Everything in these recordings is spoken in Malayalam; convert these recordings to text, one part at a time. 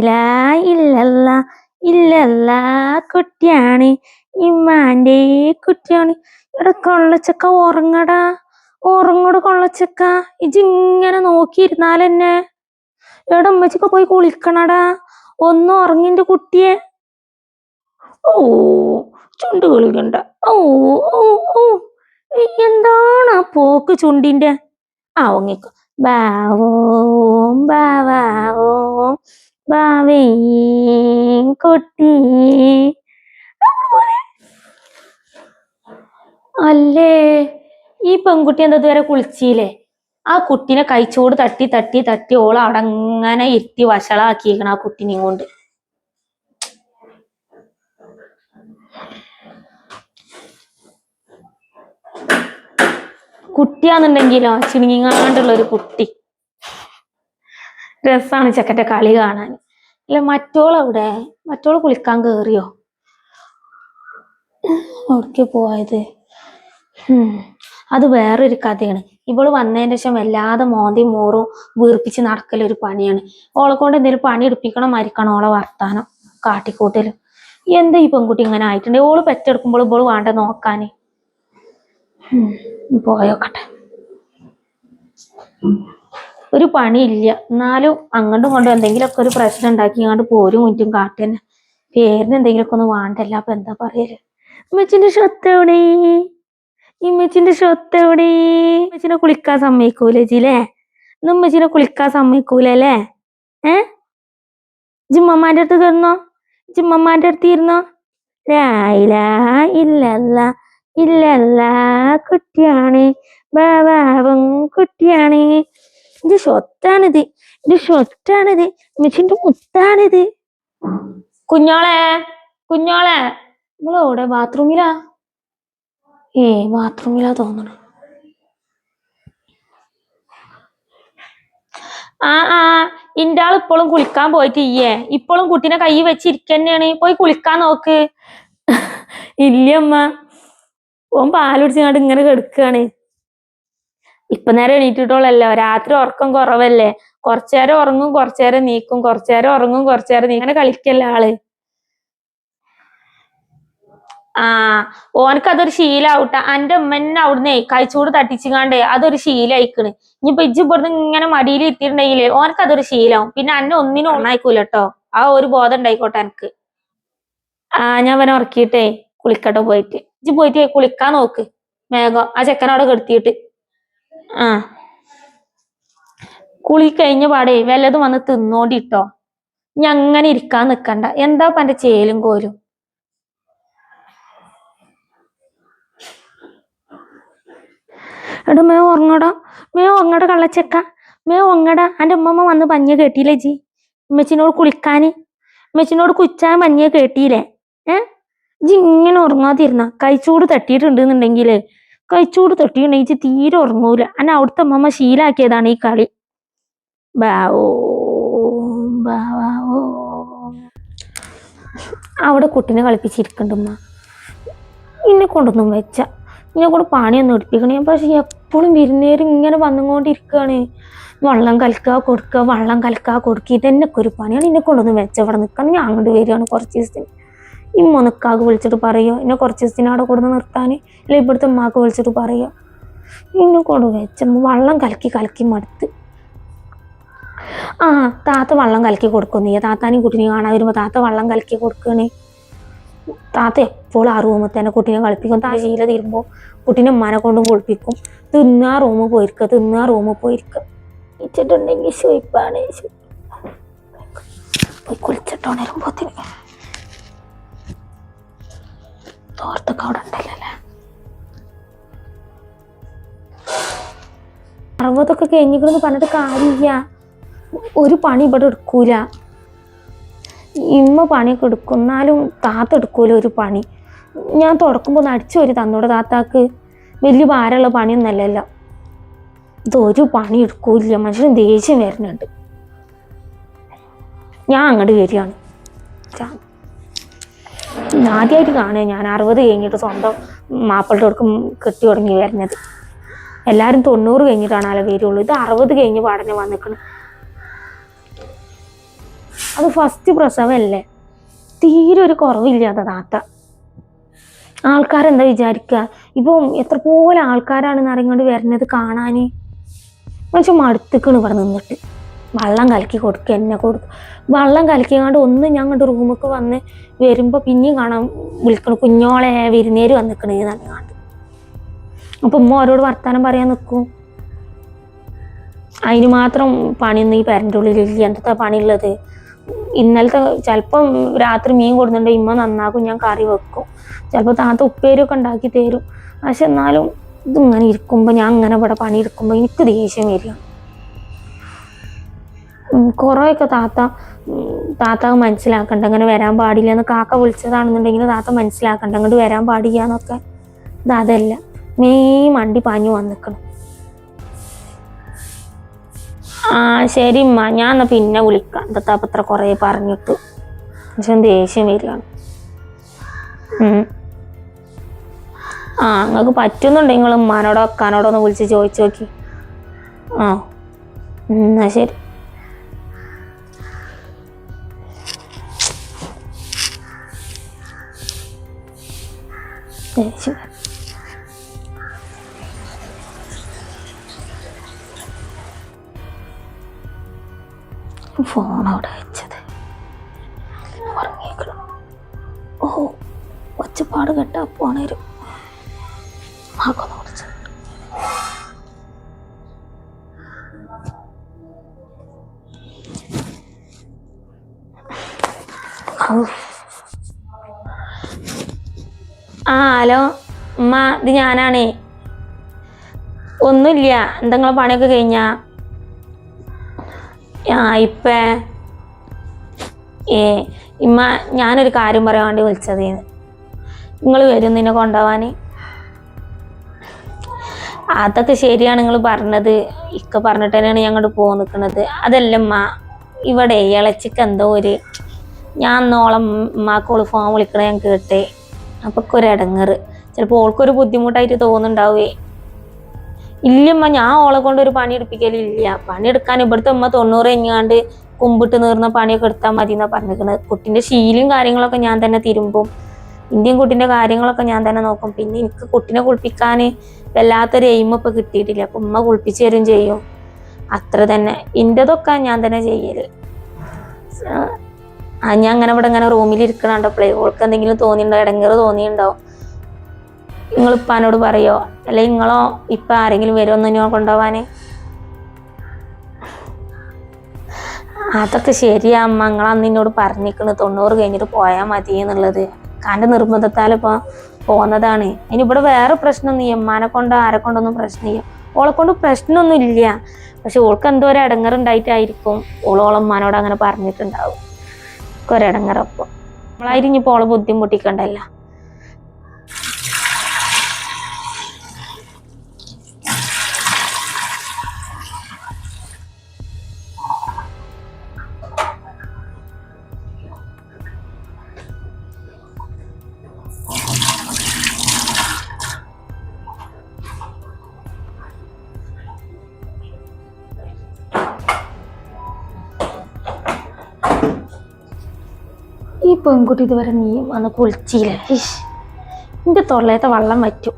ലായില ഇല്ലല്ല ഇല്ലല്ല കുട്ടിയാണ്. ഇമ്മാന്റെ കുട്ടിയാണ്. എടാ കൊള്ളച്ചക്ക ഉറങ്ങടാ ഉറങ്ങോട് കൊള്ളച്ചക്ക. ഇജിങ്ങനെ നോക്കിയിരുന്നാലെന്നെ. എടാ ഉമ്മച്ചക്ക പോയി കുളിക്കണടാ ഒന്ന് ഉറങ്ങിന്റെ കുട്ടിയെ. ഓ ചുണ്ട് കുളിക്കണ്ട. ഓ ഓ ഓ എന്താണ് ആ പോക്ക് ചുണ്ടിന്റെ ആ ഉങ്ങിക്കോ ബാവോ ബാവാവോ. കുട്ടി അല്ലേ? ഈ പെൺകുട്ടി എന്താ ഇതുവരെ കുളിച്ചില്ലേ ആ കുട്ടീനെ കൈച്ചോട് തട്ടി തട്ടി തട്ടി ഓള അടങ്ങനെ ഇരുത്തി വഷളാക്കിയേക്കണ ആ കുട്ടീനെയും കൊണ്ട്. കുട്ടിയാന്നുണ്ടെങ്കിലോ ചിണുങ്ങിങ്ങാണ്ടുള്ള ഒരു കുട്ടി. രസാണ് ചെക്കന്റെ കളി കാണാൻ. അല്ല മറ്റോളവിടെ? മറ്റോൾ കുളിക്കാൻ കയറിയോ അവിടേക്ക് പോയത്. അത് വേറൊരു കഥയാണ്. ഇവൾ വന്നതിന് ശേഷം വല്ലാതെ മോന്തി മോറും വീർപ്പിച്ച് നടക്കലൊരു പണിയാണ്. ഓളെ കൊണ്ട് എന്തെങ്കിലും പണി എടുപ്പിക്കണം മരിക്കണം ഓളെ വർത്താനം കാട്ടിക്കൂട്ടലും. എന്താ ഈ പെൺകുട്ടി ഇങ്ങനെ ആയിട്ടുണ്ട്? ഓൾ പെറ്റെടുക്കുമ്പോൾ ഇപ്പോൾ വേണ്ട നോക്കാന്? ഉം. പോയോക്കട്ടെ. ഒരു പണിയില്ല. എന്നാലും അങ്ങോട്ടും ഇങ്ങോട്ടും എന്തെങ്കിലുമൊക്കെ ഒരു പ്രശ്നം ഉണ്ടാക്കി ഇങ്ങോട്ട് പോരും മുറ്റും കാട്ടന്നെ പേരിന് എന്തെങ്കിലുമൊക്കെ ഒന്ന് വേണ്ടല്ല അപ്പൊ എന്താ പറയൽ? ഉമ്മച്ചിന്റെ ഷൊത്ത് എവിടെ? ഇമ്മച്ചിന്റെ ഷൊത്ത് എവിടെ? ഉമ്മച്ചിനെ കുളിക്കാൻ സമ്മതിക്കൂല ജിലേ ഇന്ന് ഉമ്മച്ചിനെ കുളിക്കാൻ സമ്മതിക്കൂല അല്ലേ? ഏ? ജിമ്മമ്മാന്റെ അടുത്ത് കയറുന്നോ ജിമ്മമ്മാന്റെ അടുത്ത് ഇരുന്നോ? ലായില ഇല്ലല്ല ഇല്ലല്ല കുട്ടിയാണ്. ബാബാവും കുട്ടിയാണ്. ഇത് സ്വത്താണിത്. എന്റെ സ്വത്താണിത്. മിച്ചിന്റെ മുത്താണിത്. കുഞ്ഞോളെ കുഞ്ഞോളെ നമ്മളെവിടെ ബാത്റൂമിലാ? ഏ ബാത്റൂമിലാ തോന്നണു. ആ ആ ഇന്റെ ആൾ ഇപ്പോഴും കുളിക്കാൻ പോയിട്ട് ഇയ്യേ ഇപ്പോഴും കുട്ടീനെ കൈ വെച്ചിരിക്കന്നെയാണ്. പോയി കുളിക്കാൻ നോക്ക്. ഇല്ലമ്മ ഓൻ പാലുടിച്ചങ്ങാണ്ട് ഇങ്ങനെ കിടക്കാണ്. ഇപ്പൊ നേരം എണീറ്റിട്ടോളല്ലോ. രാത്രി ഉറക്കം കുറവല്ലേ? കുറച്ചേരം ഉറങ്ങും കുറച്ചേരം നീക്കും കുറച്ചേരം ഉറങ്ങും കുറച്ചേരം നീ അങ്ങനെ കളിക്കല്ലേ ആൾ? ആ ഓനക്ക് അതൊരു ശീലാവട്ടെ. അന്റെ ഉമ്മന്നെ അവിടുന്ന് കഴിച്ചൂട് തട്ടിച്ചുകാണ്ട് അതൊരു ശീലായിക്കണ്. ഇനിയിപ്പൊ ഇജ്ജ് ഇവിടുന്ന് ഇങ്ങനെ മടിയിൽ ഇത്തിട്ടുണ്ടെങ്കിലേ ഓനക്ക് അതൊരു ശീലാവും. പിന്നെ അന്നെ ഒന്നിനും ഓണായിക്കൂല കേട്ടോ ആ ഒരു ബോധം ഉണ്ടായിക്കോട്ടെ എനിക്ക് ആ ഞാൻ അവനെ ഉറക്കിയിട്ടേ കുളിക്കട്ടെ പോയിട്ട്. ഇജ്ജ് പോയിട്ട് കുളിക്കാൻ നോക്ക്. മേഘം. ആ ചെക്കനവിടെ കെടുത്തിയിട്ട്. ആ. കുളി കഴിഞ്ഞ പാടേ വല്ലതും വന്ന് തിന്നോണ്ടിട്ടോ. ഇനി അങ്ങനെ ഇരിക്കാൻ നിക്കണ്ട. എന്താ പന്റെ ചേലും കോലും? എടാ മേ ഉറങ്ങടാ. മേ ഉറങ്ങട കള്ളച്ചക്ക. മേ ഉറങ്ങടാ. അന്റെ ഉമ്മമ്മ വന്ന് പഞ്ഞ കേട്ടില്ലേ ജി ഉമ്മച്ചിനോട് കുളിക്കാന്. ഉമ്മച്ചിനോട് കുച്ചാൻ പഞ്ഞ കേട്ടിയില്ലേ ഏ? ജി ഇങ്ങനെ ഉറങ്ങാതിരുന്ന. കൈച്ചൂട് തട്ടിയിട്ടുണ്ടെന്നുണ്ടെങ്കിലേ കൈച്ചൂട് തട്ടിയിട്ടുണ്ടെങ്കിൽ ഇജ്ജ് തീരെ ഉറങ്ങൂല. അന്നെ അവിടുത്തെ അമ്മമ്മ ശീലാക്കിയതാണ് ഈ കളി. ബാവോ ബാവോ അവിടെ കുട്ടീനെ കളിപ്പിച്ചിരിക്കണ്ട ഉമ്മ. ഇന്നെ കൊണ്ടൊന്നും വെച്ച. ഇന്നെ കൊണ്ട് പണിയൊന്നും എടുപ്പിക്കണേ പക്ഷെ എപ്പോഴും വിരുന്നേരും ഇങ്ങനെ വന്നുകൊണ്ടിരിക്കുകയാണ് വെള്ളം കലക്കുക കൊടുക്കുക വെള്ളം കലക്കുക കൊടുക്കുക ഇതെന്നൊക്കെ ഒരു പണിയാണ്. ഇന്നെ കൊണ്ടൊന്നും വെച്ച. ഇവിടെ നിൽക്കാൻ ഞാൻ അങ്ങോട്ട് വരികയാണ് കുറച്ച് ദിവസത്തിന്. ഈ മുനക്കാക്ക് വിളിച്ചിട്ട് പറയുമോ എന്നെ കുറച്ച് ദിവസത്തിന് അവിടെ കൊടുന്ന് നിർത്താൻ അല്ലെങ്കിൽ ഇവിടുത്തെ ഉമ്മാക്ക് വിളിച്ചിട്ട് പറയുമോ ഇന്നെ കൊണ്ട് വെച്ച വള്ളം കലക്കി കലക്കി മടുത്ത്. ആ താത്ത വള്ളം കലക്കി കൊടുക്കുന്നു. നീ താത്താനെയും കുട്ടീനെ കാണാൻ വരുമ്പോൾ താത്ത വള്ളം കലക്കി കൊടുക്കണേ. താത്ത എപ്പോഴും ആ റൂമിൽ തന്നെ കുട്ടീനെ കളിപ്പിക്കും. താ ശീല തീരുമ്പോൾ കുട്ടീനെ ഉമ്മാനെ കൊണ്ടും കുളിപ്പിക്കും. തിന്നാ റൂമിൽ പോയിരിക്കുക തിന്നാ റൂമിൽ പോയിരിക്കുക ഇച്ചിട്ടുണ്ടെങ്കിൽ ശുയിപ്പാണ് പോയി കുളിച്ചിട്ടോണരുമ്പോത്തിന് തോർത്തൊക്കെ അവിടെ ഉണ്ടല്ലേ അറുപതൊക്കെ കഴിഞ്ഞിക്കണെന്ന് പറഞ്ഞിട്ട് കാര്യമില്ല. ഒരു പണി ഇവിടെ എടുക്കൂല. ഇമ്മ പണിയൊക്കെ എടുക്കും. എന്നാലും താത്ത എടുക്കൂല ഒരു പണി. ഞാൻ തുടക്കുമ്പോൾ ഒന്ന് അടിച്ചു വരി തന്നോട് താത്താക്ക്. വലിയ ഭാരമുള്ള പണിയൊന്നല്ലല്ലോ. ഇതൊരു പണി എടുക്കൂല മനുഷ്യന് ദേഷ്യം വരുന്നുണ്ട്. ഞാൻ അങ്ങോട്ട് വരികയാണ്. ആദ്യമായിട്ട് കാണുക. ഞാൻ അറുപത് കഴിഞ്ഞിട്ട് സ്വന്തം മാപ്പിളുടെ അടുക്കും കെട്ടി തുടങ്ങി വരുന്നത്. എല്ലാവരും തൊണ്ണൂറ് കഴിഞ്ഞിട്ടാണ് അല്ല വരുള്ളൂ. ഇത് അറുപത് കഴിഞ്ഞ് പാടനെ വന്നിക്കണ്. അത് ഫസ്റ്റ് പ്രസവമല്ലേ തീരെ ഒരു കുറവില്ലാത്ത താത്ത. ആൾക്കാരെന്താ വിചാരിക്കുക ഇപ്പം എത്ര പോലെ ആൾക്കാരാണെന്ന് അറിഞ്ഞുകൊണ്ട് വരുന്നത് കാണാൻ മനുഷ്യൻ മടുത്തിക്കണ് ഇവിടെ നിന്നിട്ട്. വെള്ളം കലക്കി കൊടുക്കുക എന്നെ കൊടുക്കും. വെള്ളം കലക്കിയാണ്ട് ഒന്ന് ഞങ്ങളുടെ റൂമിലേക്ക് വന്ന് വരുമ്പോൾ പിന്നെയും കാണാൻ വിളിക്കണം കുഞ്ഞോളെ വിരുന്നേര് വന്നിക്കണേ എന്നാണ് കണ്ട്. അപ്പം ഉമ്മ ഓരോട് വർത്താനം പറയാൻ നിൽക്കും അതിന് മാത്രം പണിയൊന്നും ഈ പേരന്റെ ഉള്ളിലില്ല എന്തൊക്കെ പണിയുള്ളത്? ഇന്നലത്തെ ചിലപ്പം രാത്രി മീൻ കൊടുക്കുന്നുണ്ട് ഇമ്മ നന്നാക്കും ഞാൻ കറി വെക്കും. ചിലപ്പോൾ താത്ത ഉപ്പേരിയൊക്കെ ഉണ്ടാക്കി തരും. പക്ഷെ എന്നാലും ഇതിങ്ങനെ ഇരിക്കുമ്പോൾ ഞാൻ അങ്ങനെ ഇവിടെ പണി എടുക്കുമ്പോൾ എനിക്ക് ദേഷ്യം വരിക. കുറേയൊക്കെ താത്ത താത്താവ് താത്ത മനസ്സിലാക്കണ്ട. അങ്ങനെ വരാൻ പാടില്ല എന്ന് കാക്ക വിളിച്ചതാണെന്നുണ്ടെങ്കിൽ താത്ത മനസ്സിലാക്കണ്ട. അങ്ങോട്ട് വരാൻ പാടില്ല എന്നൊക്കെ. അതല്ല. മെയ് മണ്ടി പാഞ്ഞു വന്നിക്കണം. ആ ശരി ഉമ്മ ഞാൻ എന്നാ പിന്നെ വിളിക്കാം. എന്താ അത്ര കുറേ പറഞ്ഞിട്ട്. പക്ഷെ ദേഷ്യം വരികയാണ്. ആ നിങ്ങൾക്ക് പറ്റുന്നുണ്ടെങ്കിൽ നിങ്ങൾ ഉമ്മാനോടോ അക്കാനോടോ ഒന്ന് വിളിച്ച് ചോദിച്ചു നോക്കി. ആ എന്നാ ശരി. വരും. ഫോൺ അവിടെ വെച്ചത് ഉറങ്ങിയേക്കണം ഓ ഒച്ചപ്പാട് കേട്ടാ പോണേരും മാക്കൊന്ന് വിളിച്ചു. ഹലോ ഉമ്മ ഇത് ഞാനാണേ. ഒന്നുമില്ല എന്തെങ്കിലും പണിയൊക്കെ കഴിഞ്ഞാ? ആ ഇപ്പേ. ഏ ഇമ്മ ഞാനൊരു കാര്യം പറയാൻ വേണ്ടി വിളിച്ചത്. നിങ്ങൾ വരും നിന്നെ കൊണ്ടുപോവാൻ അതൊക്കെ ശരിയാണ് നിങ്ങൾ പറഞ്ഞത്. ഇക്ക പറഞ്ഞിട്ട് തന്നെയാണ് ഞങ്ങോട്ട് പോകാൻ നിൽക്കുന്നത് അതല്ല ഉമ്മ ഇവിടെ ഇളച്ചിക്ക് എന്തോ ഒരു ഞാൻ നോളം ഉമ്മാക്കോൾ ഫോൺ വിളിക്കണേ ഞാൻ കേട്ടേ. അപ്പൊ ഒരു ഇടങ്ങറ് ചിലപ്പോൾ ഓൾക്കൊരു ബുദ്ധിമുട്ടായിട്ട് തോന്നുന്നുണ്ടാവേ. ഇല്ലമ്മ ഞാൻ ഓളെ കൊണ്ട് ഒരു പണി എടുപ്പിക്കലില്ല പണി എടുക്കാൻ ഇവിടുത്തെ ഉമ്മ തൊണ്ണൂറ് കഴിഞ്ഞാണ്ട് കുമ്പിട്ട് നേർന്ന പണിയൊക്കെ എടുത്താൽ മതി എന്നാ പറഞ്ഞിരിക്കുന്നത് കുട്ടിന്റെ ശീലയും കാര്യങ്ങളൊക്കെ ഞാൻ തന്നെ തിരുമ്പും. ഇന്ത്യൻ കുട്ടിന്റെ കാര്യങ്ങളൊക്കെ ഞാൻ തന്നെ നോക്കും. പിന്നെ എനിക്ക് കുട്ടിനെ കുളിപ്പിക്കാൻ വല്ലാത്തൊരു എയിം ഇപ്പൊ കിട്ടിയിട്ടില്ല. അപ്പൊ ഉമ്മ കുളിപ്പിച്ചു തരും ചെയ്യും. അത്ര തന്നെ. ഇന്റതൊക്കെ ഞാൻ തന്നെ ചെയ്യൽ. ഞാൻ അങ്ങനെ ഇവിടെ ഇങ്ങനെ റൂമിൽ ഇരിക്കണുണ്ടപ്പോഴേ ഓൾക്ക് എന്തെങ്കിലും തോന്നിയിട്ടുണ്ടോ? ഇടങ്ങേറ് തോന്നിയിട്ടുണ്ടാവും നിങ്ങൾ ഇപ്പാനോട് പറയോ? അല്ലെ നിങ്ങളോ ഇപ്പം ആരെങ്കിലും വരുമെന്ന് ഞാൻ കൊണ്ടുപോവാന് അതൊക്കെ ശരിയാ അമ്മ. നിങ്ങൾ അന്ന് എന്നോട് പറഞ്ഞിരിക്കുന്നത് തൊണ്ണൂറ് കഴിഞ്ഞിട്ട് പോയാൽ മതി എന്നുള്ളത്. കാന്റെ നിർബന്ധത്താൽ ഇപ്പോൾ പോന്നതാണ്. ഇനി ഇവിടെ വേറെ പ്രശ്നമൊന്നും ഇല്ല. അമ്മാനെ കൊണ്ടോ ആരെ കൊണ്ടൊന്നും പ്രശ്നമില്ല. ഓളെ കൊണ്ട് പ്രശ്നമൊന്നും ഇല്ല പക്ഷെ ഓൾക്ക് എന്തോ ഒരു ഇടങ്ങറുണ്ടായിട്ടായിരിക്കും ഓളോളമ്മാനോട് അങ്ങനെ പറഞ്ഞിട്ടുണ്ടാവും. ഒരിടങ്ങറപ്പം നമ്മളായിരിക്കും ഇപ്പോൾ ഓളെ ബുദ്ധിമുട്ടിക്കണ്ടല്ല. ഈ പെൺകുട്ടി ഇതുവരെ നീ വന്ന് കുളിച്ചില്ലേ? ഇഷ് നിന്റെ തൊള്ളയത്തെ വള്ളം വറ്റും.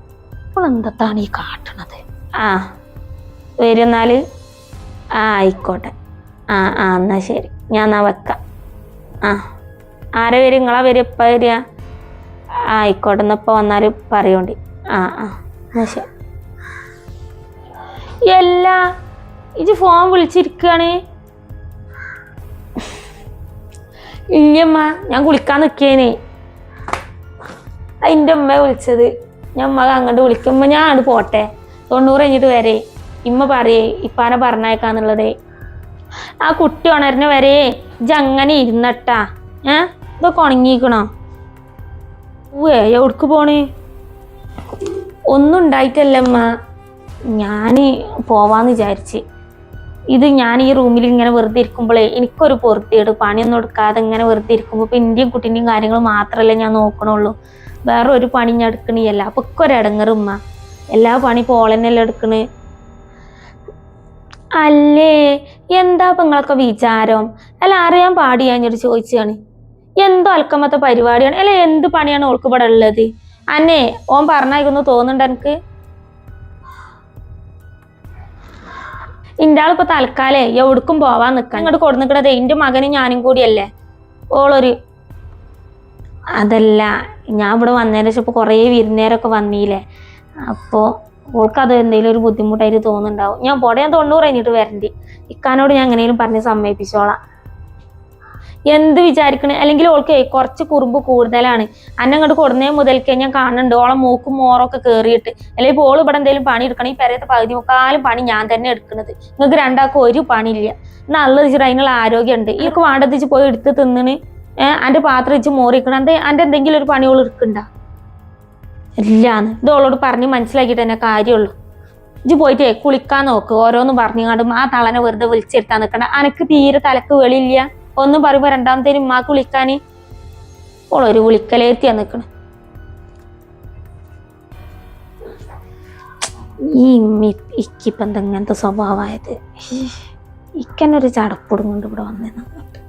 അപ്പോൾ എന്താണ് ഈ കാട്ടണത്? ആ വരുന്നാൽ ആ ആയിക്കോട്ടെ. ആ ആ എന്നാ ശരി. ഞാൻ എന്നാ വെക്കാം. ആ ആരെ വരും? നിങ്ങളാ വരും. ഇപ്പം വരിക? ആ ആയിക്കോട്ടെ എന്നിപ്പോൾ വന്നാൽ പറയോണ്ടി. ആ ആ എന്നാ ശരി. എല്ലാ ഇജ് ഫോൺ വിളിച്ചിരിക്കുകയാണ് ഇല്ലമ്മ ഞാൻ കുളിക്കാൻ നിൽക്കേനെ അതിന്റെ ഉമ്മ വിളിച്ചത്. ഞാൻ ഉമ്മ അങ്ങോട്ട് വിളിക്കുമ്പോൾ ഞാൻ അങ്ങോട്ട് പോട്ടെ. തൊണ്ണൂറ് കഴിഞ്ഞിട്ട് വരെ. ഇമ്മ പറയേ ഇപ്പാനെ പറഞ്ഞേക്കാന്നുള്ളത് ആ കുട്ടി ഉണരുന്ന വരെ ഇജങ്ങനെ ഇരുന്നട്ടാ. ഏ? ഇതൊക്കെ ഉണങ്ങിക്കണോ? ഊവേ എവിടക്ക് പോണേ? ഒന്നും ഉണ്ടായിട്ടല്ലമ്മ. ഞാൻ പോവാന്ന് വിചാരിച്ച്. ഇത് ഞാൻ ഈ റൂമിൽ ഇങ്ങനെ വെറുതെ ഇരിക്കുമ്പോഴേ എനിക്കൊരു പൊറുത്തിയേട് പണിയൊന്നും എടുക്കാതെ ഇങ്ങനെ വെറുതെ ഇരിക്കുമ്പോൾ ഇപ്പം ഇന്ത്യൻ കുട്ടീന്റെയും കാര്യങ്ങൾ മാത്രമല്ലേ ഞാൻ നോക്കണുള്ളൂ. വേറെ ഒരു പണി ഞാൻ എടുക്കണില്ല അപ്പം ഒക്കെ ഒരു ഇടങ്ങറ് എല്ലാ പണി പോളന്നെല്ലാം എടുക്കണ്. അല്ലേ? എന്താ ഇപ്പം നിങ്ങളൊക്കെ വിചാരം? അല്ല അറിയാൻ പാടിയാഞ്ഞിട്ട് ചോദിച്ചാണ് എന്തോ അൽക്കമത്തെ പരിപാടിയാണ്. അല്ല എന്ത് പണിയാണ് ഓൾക്ക് ഇവിടെ ഉള്ളത്? അന്നേ ഓൻ പറഞ്ഞായിക്കൊന്ന് തോന്നുന്നുണ്ട് എനിക്ക്? ഇന്റെ ആളിപ്പോ തൽക്കാലേ എവിടേക്കും പോവാൻ നിക്കാൻ ഇങ്ങോട്ട് കൊടുന്നിക്കണത് എന്റെ മകനും ഞാനും കൂടിയല്ലേ? ഓളൊരു അതല്ല ഞാൻ ഇവിടെ വന്നതിന് ശേഷം ഇപ്പോൾ കുറേ വിരുന്നേരൊക്കെ അപ്പോൾ ഓൾക്ക് അത് എന്തെങ്കിലും ഒരു ബുദ്ധിമുട്ടായിട്ട് തോന്നുന്നുണ്ടാവും. ഞാൻ പോടെ ഞാൻ തൊണ്ണൂറ് കഴിഞ്ഞിട്ട് വരണ്ടി. ഇക്കാനോട് ഞാൻ എങ്ങനെയും പറഞ്ഞ് സമ്മതിപ്പിച്ചോളാം. എന്ത് വിചാരിക്കണേ? അല്ലെങ്കിൽ ഓൾക്ക് കുറച്ച് കുറുമ്പ് കൂടുതലാണ്. അന്നെ അങ്ങോട്ട് കൊടുന്നേ മുതൽക്കേ ഞാൻ കാണുന്നുണ്ട് ഓളെ മൂക്കും മോറൊക്കെ കയറിയിട്ട് അല്ലെങ്കിൽ ഓൾ ഇവിടെ എന്തെങ്കിലും പണി എടുക്കണം? ഈ പെരയത്തെ പകുതി മുക്കാലും പണി ഞാൻ തന്നെ എടുക്കുന്നത് നിങ്ങൾക്ക് രണ്ടാൾക്കും ഒരു പണിയില്ല. നല്ല വെച്ചിട്ട് അതിനുള്ള ആരോഗ്യമുണ്ട്. ഇവർക്ക് വേണ്ടതിച്ച് പോയി എടുത്ത് തിന്നിന് ഏഹ് അന്റെ പാത്രം വെച്ച് മോറിക്കണം. അന്റെ അന്റെ എന്തെങ്കിലും ഒരു പണിയോൾ എടുക്കണ്ട? ഇല്ലാന്ന്. ഇത് ഓളോട് പറഞ്ഞ് മനസ്സിലാക്കിയിട്ട് തന്നെ കാര്യമുള്ളൂ. ഇജ്ജ് പോയിട്ട് കുളിക്കാൻ നോക്ക്. ഓരോന്ന് പറഞ്ഞുകൊണ്ടും ആ തളനെ വെറുതെ വിളിച്ചെടുത്താൻ നിൽക്കണ്ട അനക്ക് തീരെ തലക്ക് വെളിയില്ല. ഒന്നും പറയുമ്പോ രണ്ടാമത്തേന് ഉമ്മാക്ക് വിളിക്കാന്. ഓളൊരു വിളിക്കലേത്തിയാ നിക്കണ്. ഈ ഇക്കിപ്പം എന്തെങ്ങനത്തെ സ്വഭാവമായത് ഇക്കന്നൊരു ചടപ്പൊടും ഇവിടെ വന്നേന്ന് അങ്ങോട്ട്.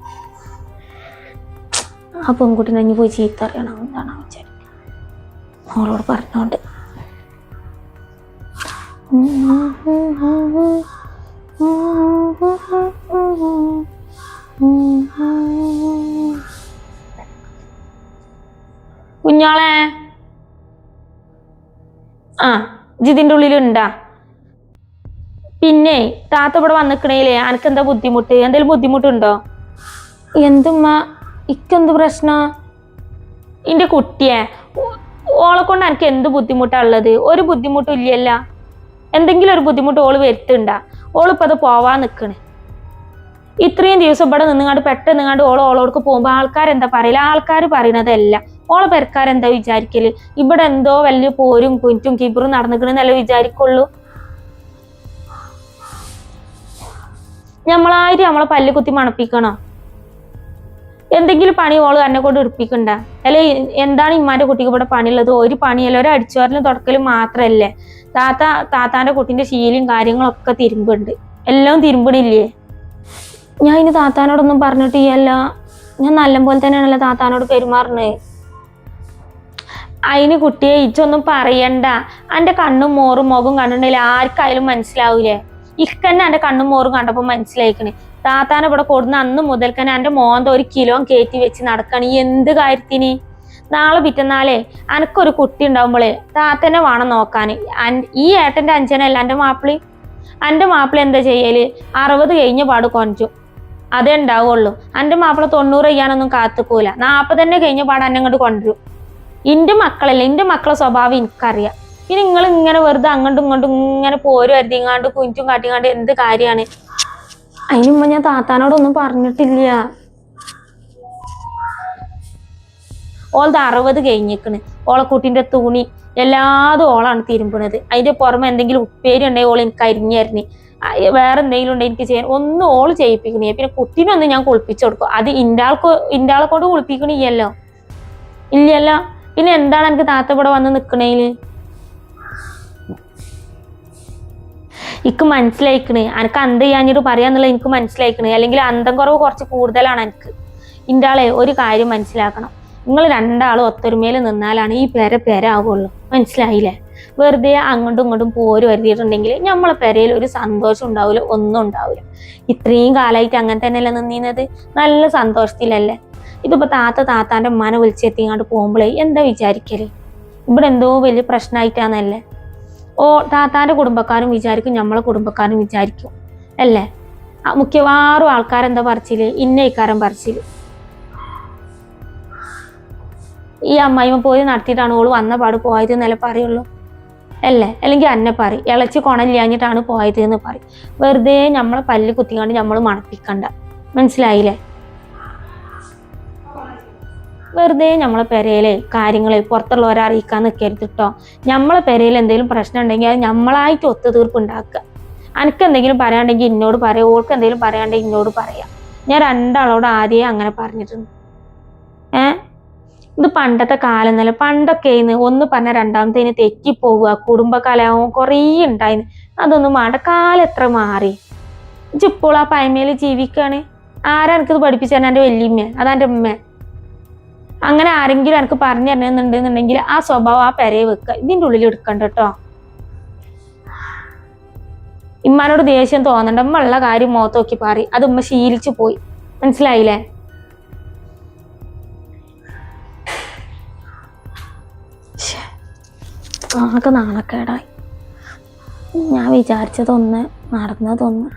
ആ പെൺകുട്ടിനെ ഇനി പോയി ചീത്ത അറിയണം എന്താണ് വിചാരിക്കുന്നത് മോളോട് പറഞ്ഞോണ്ട്. കുഞ്ഞോളെ. ആ ജിതിന്റെ ഉള്ളിലുണ്ടാ. പിന്നെ താത്ത ഇവിടെ വന്നിക്കണേലേ അനക്ക് എന്താ ബുദ്ധിമുട്ട്? എന്തെങ്കിലും ബുദ്ധിമുട്ടുണ്ടോ? എന്തുമ്മ? ഇക്കെന്ത് പ്രശ്ന? ഇന്റെ കുട്ടിയെ. ഓളെ കൊണ്ട് എനിക്ക് എന്ത് ബുദ്ധിമുട്ടാ ഉള്ളത്? ഒരു ബുദ്ധിമുട്ടും ഇല്ലല്ല. എന്തെങ്കിലും ഒരു ബുദ്ധിമുട്ട് ഓൾ വരുത്തുണ്ടാ. ഓളിപ്പത് അത് പോവാൻ നിക്കണ്. ഇത്രയും ദിവസം ഇവിടെ നിന്നങ്ങാണ്ട് പെട്ടെന്ന് നിങ്ങാണ്ട് ഓൾ ഓളോടക്ക് ആൾക്കാർ എന്താ പറയില്ല ആൾക്കാർ പറയണതല്ല. ഓളെ പെരക്കാരെന്താ വിചാരിക്കൽ? ഇവിടെ എന്തോ വലിയ പോരും കുറ്റും കിബറും നടന്നിക്കണെന്നല്ല വിചാരിക്കുള്ളൂ? നമ്മളായിട്ട് നമ്മളെ പല്ല് കുത്തി മണപ്പിക്കണോ? എന്തെങ്കിലും പണി ഓൾ എന്നെ കൊണ്ട് എടുപ്പിക്കണ്ട. അല്ലെ എന്താണ് ഇമ്മാന്റെ കുട്ടിക്ക് ഇവിടെ പണിയുള്ളത്? ഒരു പണിയല്ല ഒരു അടിച്ചുവാരലും തുടക്കലും മാത്രല്ലേ? താത്ത താത്താന്റെ കുട്ടിന്റെ ശീലയും കാര്യങ്ങളൊക്കെ തിരുമ്പുണ്ട്. എല്ലാം തിരുമ്പണില്ലേ? ഞാൻ ഇനി താത്താനോടൊന്നും പറഞ്ഞിട്ട് ചെയ്യല്ല ഞാൻ നല്ല പോലെ തന്നെയാണല്ലോ താത്താനോട് പെരുമാറുന്നത്. അതിന് കുട്ടിയെ ഇച്ചൊന്നും പറയണ്ട. എന്റെ കണ്ണും മോറും മുഖം കണ്ടിട്ടുണ്ടെങ്കിൽ ആർക്കായാലും മനസ്സിലാവൂലേ? ഇക്കന്നെ എന്റെ കണ്ണും മോറും കണ്ടപ്പോൾ മനസ്സിലായിക്കണ്. താത്താനെ ഇവിടെ കൊടുന്ന അന്ന് മുതൽക്കന്നെ എന്റെ മോന്ത ഒരു കിലോ കയറ്റി വെച്ച് നടക്കണം. എന്ത് കാര്യത്തിന്? നാളെ പിറ്റന്നാളേ അനക്കൊരു കുട്ടി ഉണ്ടാവുമ്പോളേ താത്തനെ വേണം നോക്കാൻ ഈ ഏട്ടന്റെ അഞ്ചനല്ല എന്റെ മാപ്പിളി. എന്റെ മാപ്പിളി എന്താ ചെയ്യൽ? അറുപത് കഴിഞ്ഞ പാട് കൊഞ്ചും. അതേ ഉണ്ടാവുള്ളൂ. എന്റെ മാപ്പിള തൊണ്ണൂറ് ചെയ്യാനൊന്നും കാത്തുക്കൂല. നാൽപ്പത് തന്നെ കഴിഞ്ഞ പാട് എന്നെ അങ്ങോട്ട് കൊണ്ടുവരും. ഇന്റെ മക്കളല്ല? ഇന്റെ മക്കളെ സ്വഭാവം എനിക്കറിയാം. പിന്നെ നിങ്ങൾ ഇങ്ങനെ വെറുതെ അങ്ങോട്ടും ഇങ്ങോട്ടും ഇങ്ങനെ പോരും അരുതിങ്ങാണ്ട് കുഞ്ചും കാട്ടിങ്ങാണ്ട് എന്ത് കാര്യമാണ് അതിന് മുമ്പ് ഞാൻ താത്താനോടൊന്നും പറഞ്ഞിട്ടില്ല. ഓളത് അറുപത് കഴിഞ്ഞിക്കണ്. ഓളെ കുട്ടീന്റെ തുണി എല്ലാതും ഓളാണ് തിരുമ്പണത്. അതിന്റെ പുറമെ എന്തെങ്കിലും ഉപ്പേരി ഉണ്ടെങ്കിൽ ഓൾ എനിക്ക് അരിഞ്ഞരിഞ്ഞ് വേറെ എന്തെങ്കിലും ഉണ്ടെങ്കിൽ എനിക്ക് ചെയ്യാൻ ഒന്നും ഓൾ ചെയ്യിപ്പിക്കണേ. പിന്നെ കുട്ടീനൊന്നും ഞാൻ കുളിപ്പിച്ചു കൊടുക്കും. അത് ഇന്റാൾക്ക് ഇന്റാളെ കൊണ്ട് കുളിപ്പിക്കണില്ലല്ലോ. ഇല്ലല്ലോ. പിന്നെ എന്താണ് എനിക്ക് താത്ത ഇവിടെ വന്ന് നിക്കണേൽ? എനിക്ക് മനസ്സിലായിക്കണേ. എനിക്ക് അന്ത ചെയ്യാഞ്ഞിട്ട് പറയാന്നുള്ളത് എനിക്ക് മനസ്സിലായിക്കണേ. അല്ലെങ്കിൽ അന്തം കുറവ് കുറച്ച് കൂടുതലാണ് എനിക്ക് ഇന്റെ ആളെ ഒരു കാര്യം മനസ്സിലാക്കണം. നിങ്ങൾ രണ്ടാളും ഒത്തൊരുമയിൽ നിന്നാലാണ് ഈ പേര പേരാവുള്ളൂ. മനസ്സിലായില്ലേ? വെറുതെ അങ്ങോട്ടും ഇങ്ങോട്ടും പോര് വരുത്തിയിട്ടുണ്ടെങ്കിൽ നമ്മളെ പെരയിൽ ഒരു സന്തോഷം ഉണ്ടാവില്ല ഒന്നും ഉണ്ടാവില്ല ഇത്രയും കാലമായിട്ട് അങ്ങനെ തന്നെയല്ലേ നിന്നീന്നത്? നല്ല സന്തോഷത്തിലല്ലേ? ഇതിപ്പോ താത്ത താത്താന്റെ ഉമ്മാനെ വിളിച്ചെത്തിങ്ങാണ്ട് പോകുമ്പോഴേ എന്താ വിചാരിക്കൽ? ഇവിടെ എന്തോ വലിയ പ്രശ്നമായിട്ടാന്നല്ലേ ഓ താത്താന്റെ കുടുംബക്കാരും വിചാരിക്കും നമ്മളെ കുടുംബക്കാരും വിചാരിക്കും. അല്ലേ? ആ, മിക്കവാറും ആൾക്കാരെന്താ പറിച്ചിൽ? ഇന്ന ഇക്കാരൻ പറിച്ചിൽ. ഈ അമ്മായിമ്മ പോയി നടത്തിയിട്ടാണ് ഓൾ വന്ന പാട് പോയത് എന്നല്ലേ പറയുള്ളൂ? അല്ലേ? അല്ലെങ്കിൽ അന്നെ പറയും ഇളച്ചി കൊണല്ലാഞ്ഞിട്ടാണ് പോയത് എന്ന് പറയും. വെറുതെ നമ്മളെ പല്ല് കുത്തിക്കാണ്ട് നമ്മൾ മണപ്പിക്കണ്ട. മനസ്സിലായില്ലേ? വെറുതെ നമ്മളെ പെരയിലെ കാര്യങ്ങളെ പുറത്തുള്ളവരെ അറിയിക്കാൻ നിൽക്കരുത് കേട്ടോ നമ്മളെ പെരയിൽ എന്തെങ്കിലും പ്രശ്നം ഉണ്ടെങ്കിൽ അത് നമ്മളായിട്ട് ഒത്തുതീർപ്പ് ഉണ്ടാക്കുക. അനക്ക് എന്തെങ്കിലും പറയാണ്ടെങ്കിൽ എന്നോട് പറയാം ഓൾക്ക് എന്തെങ്കിലും പറയാണ്ടെങ്കിൽ എന്നോട് പറയാം. ഞാൻ രണ്ടാളോട് ആദ്യമേ അങ്ങനെ പറഞ്ഞിട്ടുണ്ട്. ഇത് പണ്ടത്തെ കാലം എന്നല്ല. പണ്ടൊക്കെ ഇന്ന് ഒന്ന് പറഞ്ഞ രണ്ടാമത്തേന് തെറ്റിപ്പോവുക. കുടുംബകലഹവും കുറേ ഉണ്ടായിന്. അതൊന്നും വേണ്ട കാലം എത്ര മാറി. ഇപ്പോൾ ആ പഴമയിൽ ജീവിക്കുകയാണ് ആരാ എനിക്കിത് പഠിപ്പിച്ചു തരാൻ എന്റെ വല്യമ്മ. അതാ എന്റെ ഉമ്മ. അങ്ങനെ ആരെങ്കിലും എനിക്ക് പറഞ്ഞു തരണമെന്നുണ്ടെന്നുണ്ടെങ്കിൽ ആ സ്വഭാവം ആ പെരയെ വെക്കുക. ഇതിന്റെ ഉള്ളിൽ എടുക്കണ്ട കേട്ടോ. ഇമ്മാനോട് ദേഷ്യം തോന്നണ്ട. ഉള്ള കാര്യം മുഖത്ത് നോക്കി പാറി. അത് ഉമ്മ ശീലിച്ചു പോയി. മനസ്സിലായില്ലേ? ആകെ നാണക്കേടായി. ഞാൻ വിചാരിച്ചതൊന്ന് നടന്നതൊന്ന്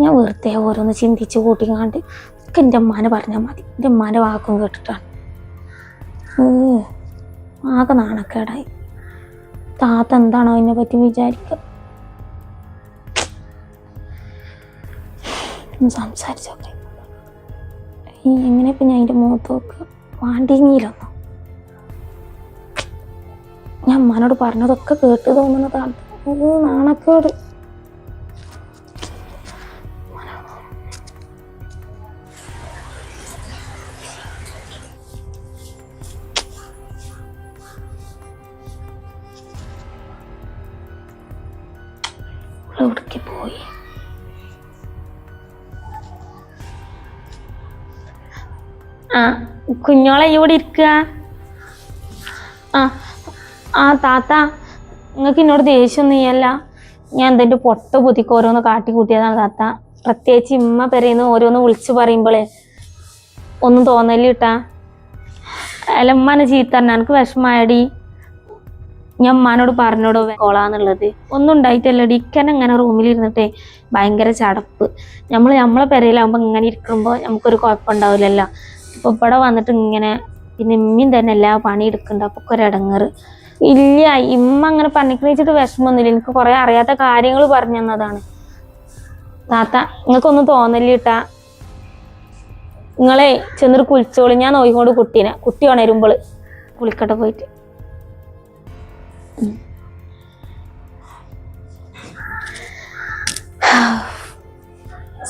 ഞാൻ വെറുതെ ഓരോന്ന് ചിന്തിച്ച് കൂട്ടിക്കാണ്ട് ഒക്കെ എന്റെ അമ്മാനെ പറഞ്ഞാൽ മതി. എന്റെ ഉമ്മാന്റെ വാക്കും കേട്ടിട്ടാണ്. ആകെ നാണക്കേടായി. താത്ത എന്താണോ അതിനെ പറ്റി വിചാരിക്കുക സംസാരിച്ചോക്കെ. എങ്ങനെ ഇപ്പം ഞാൻ അതിന്റെ മുഖത്ത് നോക്കുക വാണ്ടിങ്ങിയിലൊന്നും അമ്മാനോട് പറഞ്ഞതൊക്കെ കേട്ട് തോന്നുന്നതാണ് നാണക്കേട്. കുഞ്ഞോളെ ഇവിടെ ഇരിക്കുക ആ ആ താത്ത നിങ്ങൾക്ക് എന്നോട് ദേഷ്യം ചെയ്യല്ല ഞാൻ എന്തെന്റെ പൊട്ട പുതിക്ക് ഓരോന്ന് കാട്ടി കൂട്ടിയതാണ് താത്ത. പ്രത്യേകിച്ച് ഇമ്മ പെരയുന്ന ഓരോന്ന് വിളിച്ച് പറയുമ്പോളേ ഒന്നും തോന്നൽ കിട്ടാ. അല്ല ഉമ്മാനെ ചീത്തറിഞ്ഞ എനിക്ക് വിഷമായടി ഞാൻ ഉമ്മാനോട് പറഞ്ഞോടോ കോളാന്നുള്ളത് ഒന്നും ഉണ്ടായിട്ടല്ലടി. ഇക്കന്നെ ഇങ്ങനെ റൂമിൽ ഇരുന്നിട്ടേ ഭയങ്കര ചടപ്പ്. നമ്മൾ നമ്മളെ പെരയിലാവുമ്പോൾ ഇങ്ങനെ ഇരിക്കുമ്പോൾ നമുക്കൊരു കുഴപ്പമുണ്ടാവില്ലല്ലോ. അപ്പോൾ ഇവിടെ വന്നിട്ട് ഇങ്ങനെ പിന്നെ ഇമ്മയും തന്നെ എല്ലാ പണി എടുക്കുന്നുണ്ട് അപ്പൊ ഒക്കെ ഒരു ഇടങ്ങറ് ഇല്ല ഇമ്മ അങ്ങനെ പണിക്കണിച്ചിട്ട് വിഷമമൊന്നുമില്ല എനിക്ക് കുറെ അറിയാത്ത കാര്യങ്ങൾ പറഞ്ഞു തന്നതാണ്. താത്ത നിങ്ങൾക്കൊന്നും തോന്നില്ല കിട്ടാ നിങ്ങളെ ചെന്നൊരു കുളിച്ചോളി ഞാൻ നോയിക്കൊണ്ട് കുട്ടീനെ. കുട്ടി ഉണരുമ്പോൾ കുളിക്കട്ടെ പോയിട്ട്.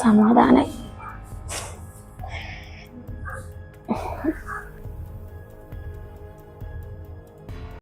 സമാധാനായി.